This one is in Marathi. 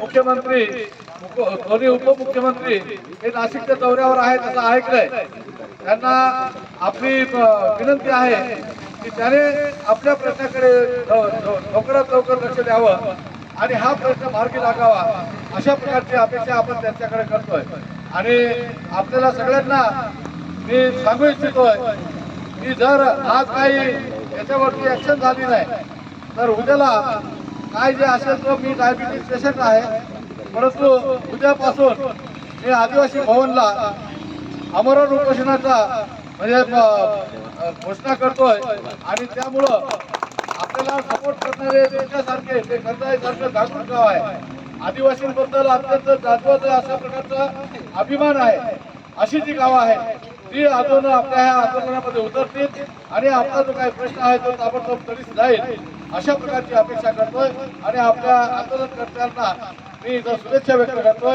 मुख्यमंत्री दोन्ही उपमुख्यमंत्री हे नाशिकच्या दौऱ्यावर आहेत असं ऐकलंय. त्यांना आपली विनंती आहे की त्याने आपल्या प्रश्नाकडे लवकरात लवकर लक्ष द्यावं आणि हा प्रश्न मार्गी लागावा. अशा प्रकारची अपेक्षा आपण त्यांच्याकडे करतोय. आणि आपल्याला सगळ्यांना मी सांगू इच्छितोय की जर आज काही याच्यावरती ऍक्शन झाली नाही तर उद्याला काय जे असेल तो मी डायबिटीस पेशंट आहे. परंतु उद्यापासून मी आदिवासी भवनला अमरण उपोषणाचा म्हणजे घोषणा करतोय. आणि त्यामुळं आपल्याला सपोर्ट करणारे तुमच्यासारखे ते कर्जाईसारखं जागरूक गाव आहे. आदिवासींबद्दल अत्यंत जागृत अशा प्रकारचा अभिमान आहे. अशी जी गावं आहेत ती आंदोलन आपल्या ह्या आंदोलनामध्ये उतरतील. आणि आपला जो काही प्रश्न आहे तो ताबडतोब तडीस जाईल अशा प्रकारची अपेक्षा करतोय आणि आपल्या आंदोलनकर्त्यांना मी इथं शुभेच्छा व्यक्त करतोय.